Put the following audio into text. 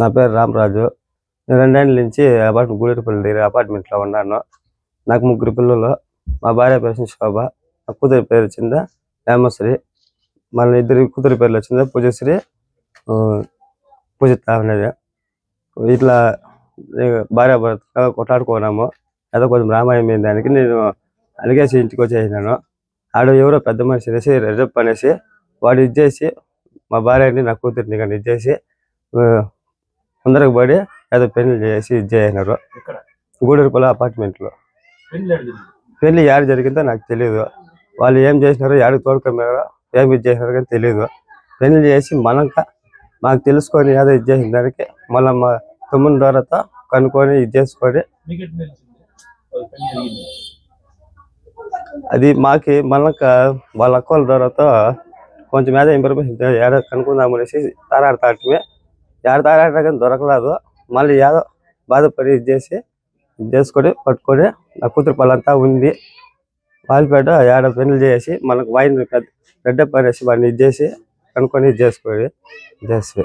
నా పేరు రామరాజు. నేను రెండేళ్ళ నుంచి అపార్ట్మెంట్ గూడూరుపల్లి దగ్గర అపార్ట్మెంట్లో ఉన్నాను. నాకు ముగ్గురు పిల్లలు మా భార్య పేరు శోభ నా కూతురి పేరు వచ్చిందా హేమశ్రీ మన ఇద్దరు కూతురి పేర్లు వచ్చిందా పూజశ్రీ పూజిత అనేది. ఇట్లా భార్య భర్త కొట్లాడుకున్నాము. ఏదో కొంచెం రామాయం అయిన దానికి నేను అలిగేసి ఇంటికి వచ్చేసినాను. ఆడ ఎవరో పెద్ద మనిషి అనేసి రెడ్డప్ప అనేసి వాడు ఇచ్చేసి మా భార్యని నా కూతురిని కానీ ఆ, తొందరగా పడి ఏదో పెళ్ళి చేసి ఇచ్చేసినారు ఎక్కడ? గూడూరుపల్లి అపార్ట్మెంట్లో. పెళ్ళి యాడ జరిగిందో నాకు తెలియదు వాళ్ళు ఏం చేసినారో యాడికి తోడుకున్నారో ఏం ఇది చేసినారో కానీ తెలియదు పెళ్ళి చేసి మనక మాకు తెలుసుకొని ఏదో ఇది చేసిన దానికి మళ్ళీ మా తమ్ముని ద్వారాతో కనుక్కొని ఇది చేసుకొని అది మాకి మళ్ళక వాళ్ళ అక్కల ద్వారాతో కొంచెం మీద ఇంప్రూవ్మెంట్ ఏడ కనుక్కుందాం అనేసి తారాడతాడమే ఏడ కానీ దొరకలేదు. మళ్ళీ ఏదో బాధపడి ఇది చేసి ఇది చేసుకొని పట్టుకొని నా కూతురు పళ్ళంతా ఉంది. వాళ్ళపేట ఏడ పెన్నులు చేసి మనకు వాయిన్ రెడ్డ పనేసి వాడిని ఇది చేసి కనుక్కొని ఇది చేసుకొని చేసి